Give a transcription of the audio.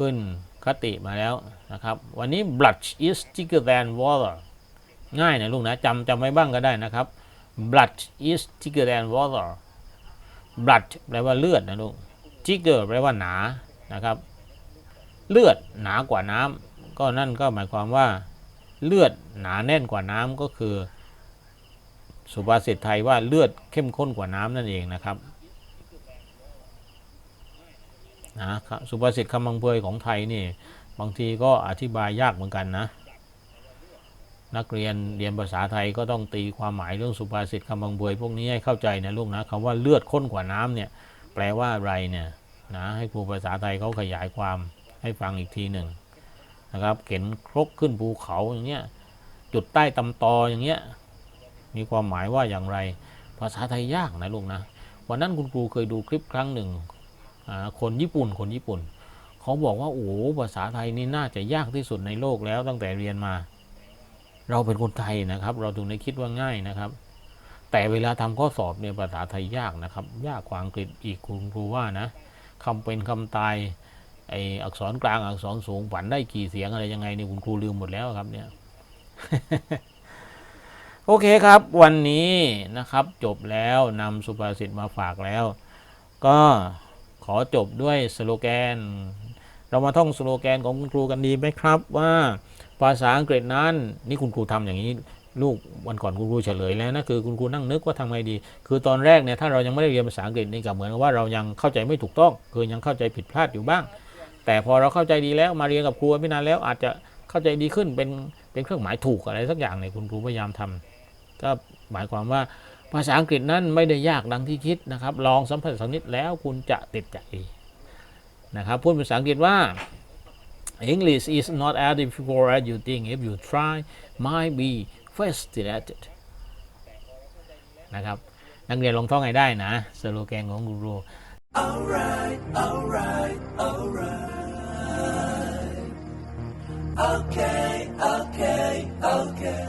ขึ้นคติมาแล้วนะครับ วันนี้ blood is thicker than water ง่ายนะลูกนะจำจำไว้บ้างก็ได้นะครับ blood is thicker than water blood แปลว่าเลือดนะลูก thicker แปลว่าหนานะครับ เลือดหนากว่าน้ำก็นั่นก็หมายความว่า เลือดหนาแน่นกว่าน้ำก็คือ สุภาษิตไทยว่าเลือดเข้มข้นกว่าน้ำนั่นเองนะครับ นะครับสุภาษิตคำบังเพยของไทยนี่ บางทีก็อธิบายยากเหมือนกันนะ นักเรียนเรียนภาษาไทยก็ต้องตีความหมายเรื่องสุภาษิตคำบังเพยพวกนี้ให้เข้าใจนะลูกนะคำว่าเลือดข้นกว่าน้ำเนี่ย แปลว่าอะไรเนี่ยนะให้ครูภาษาไทยเขาขยายความให้ฟังอีกทีหนึ่งนะครับ เข็นครกขึ้นภูเขาอย่างเงี้ยจุดใต้ตำตออย่างเงี้ยมีความหมายว่าอย่างไร ภาษาไทยยากนะลูกนะวันนั้นคุณครูเคยดูคลิปครั้งหนึ่ง คนญี่ปุ่นคนญี่ปุ่น เขาบอกว่าโอ้ภาษาไทยนี่น่าจะยากที่สุดในโลกแล้วตั้งแต่เรียนมา เราเป็นคนไทยนะครับ เราถึงได้คิดว่าง่ายนะครับ แต่เวลาทำข้อสอบเนี่ยภาษาไทยยากนะครับ ยากกว่าอังกฤษอีกคุณครูว่านะคำเป็นคำตายไออักษรกลางอักษรสูงฝันได้กี่เสียงอะไรยังไงนี่คุณครูลืมหมดแล้วครับเนี่ยโอเคครับ วันนี้นะครับจบแล้วนำสุภาษิตมาฝากแล้ว ก็ ขอจบด้วยสโลแกน เรามาท่องสโลแกนของคุณครูกันดีไหมครับว่าภาษาอังกฤษนั้นนี่คุณครูทำอย่างนี้ลูกวันก่อนคุณครูเฉลยแล้วนะคือคุณครูนั่งนึกว่าทำไงดี คือตอนแรกเนี่ยถ้าเรายังไม่ได้เรียนภาษาอังกฤษนี่ก็เหมือนว่าเรายังเข้าใจไม่ถูกต้อง คือยังเข้าใจผิดพลาดอยู่บ้าง แต่พอเราเข้าใจดีแล้วมาเรียนกับครูไม่นานแล้วอาจจะเข้าใจดีขึ้นเป็นเป็นเครื่องหมายถูกอะไรสักอย่างเนี่ยคุณครูพยายามทำก็หมายความว่า ภาษาอังกฤษนั้นไม่ได้ยากดังที่คิดนะครับ ลองสัมผัสสักนิดแล้วคุณจะติดใจนะครับ พูดภาษาอังกฤษว่า English is not as difficult as you think if you try might be frustrated นะครับ นักเรียนลองท่องให้ได้นะ สโลแกนของกูรู Alright, alright, alright. Okay, okay, okay.